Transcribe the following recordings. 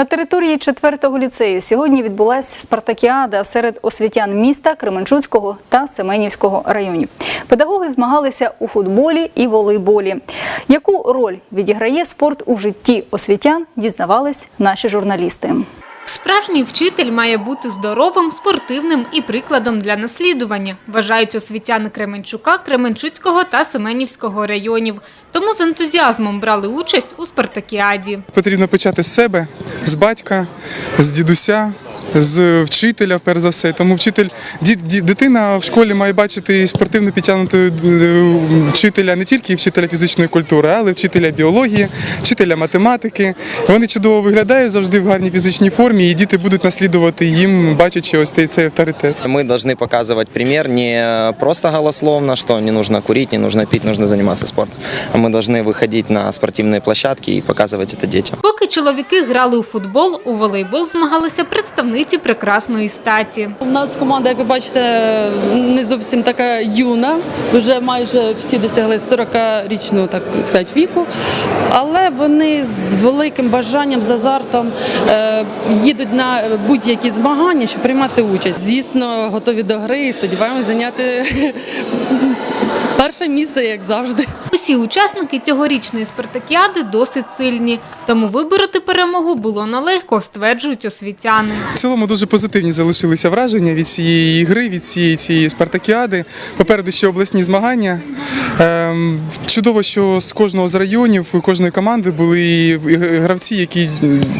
аудиторії 4-го ліцею сьогодні відбулася спартакіада серед освітян міста Кременчуцького та Семенівського районів. Педагоги змагалися у футболі і волейболі. Яку роль відіграє спорт у житті освітян, дізнавались наші журналісти. Справжній вчитель має бути здоровим, спортивним і прикладом для наслідування, вважають освітяни Кременчука, Кременчуцького та Семенівського районів. Тому з ентузіазмом брали участь у спартакіаді. Потрібно почати з себе, з батька, з дідуся, з вчителя, перш за все. Тому вчитель, дитина в школі має бачити спортивно підтягнутого е, вчителя не тільки вчителя фізичної культури, але й вчителя біології, вчителя математики. Вони чудово виглядають завжди в гарній фізичній формі, і діти будуть наслідувати їм, бачачи ось цей, цей авторитет. Мы должны показывать пример не просто голословно, что не нужно курить, не нужно пить, нужно заниматься спортом. А мы должны выходить на спортивные площадки и показывать это детям. Поки чоловіки грали у футбол, у волейбол змагалися представниці прекрасної статі. У нас команда, як ви бачите, не зовсім така юна. Вже майже всі досягли 40-річного так сказати, віку. Але вони з великим бажанням, з азартом е, їдуть на будь-які змагання, щоб приймати участь. Звісно, готові до гри і сподіваємось зайняти перше місце, як завжди. Усі учасники цьогорічної спартакіади досить сильні, тому вибороти перемогу було нелегко, стверджують освітяни. В цілому дуже позитивні залишилися враження від цієї гри, від цієї цієї спартакіади. Попереду ще обласні змагання. Ем, чудово, що з кожного з районів, кожної команди були гравці, які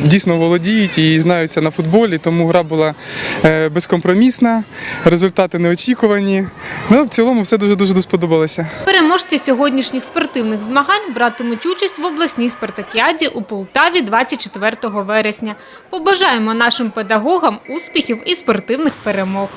дійсно володіють і знаються на футболі. Тому гра була е, безкомпромісна, результати неочікувані. Ну, в цілому все дуже дуже сподобалося. Переможці сьогоднішніх спортивних змагань братимуть участь в обласній спартакіаді у Полтаві 24 вересня. Побажаємо нашим педагогам успіхів і спортивних перемог.